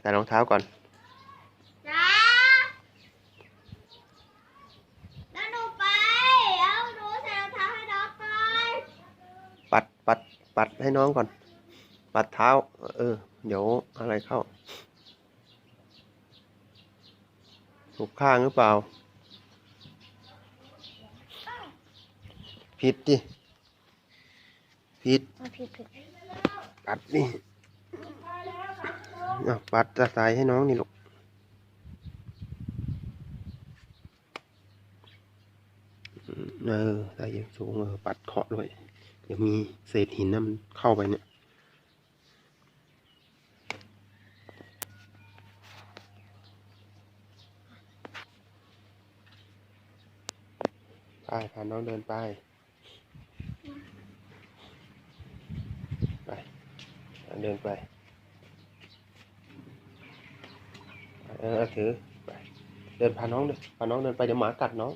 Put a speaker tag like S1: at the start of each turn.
S1: ใส่รองเท้าก่อน
S2: จ้าแล้วหนูไป เอาหนูใส่รองเท้าให้น้องก่อน
S1: ปัดปัดปัดให้น้องก่อน ปัดเท้า เออ เดี๋ยวอะไรเข้า ถูกข้างหรือเปล่า ผิดดิผิด
S2: มาผิดผิด
S1: ปัดนี่ อะปัดจะใส่ให้น้องนี่ลูกเออใส่อยังสูงเออปัดเคาะด้วย เดี๋ยวมีเศษหินนะมันเข้าไปเนี่ยไปพาน้องเดินไป ไป เดินไป เออถือเดินพาน้องเดินพาน้องเดินไปเดี๋ยวหมากัดน้อง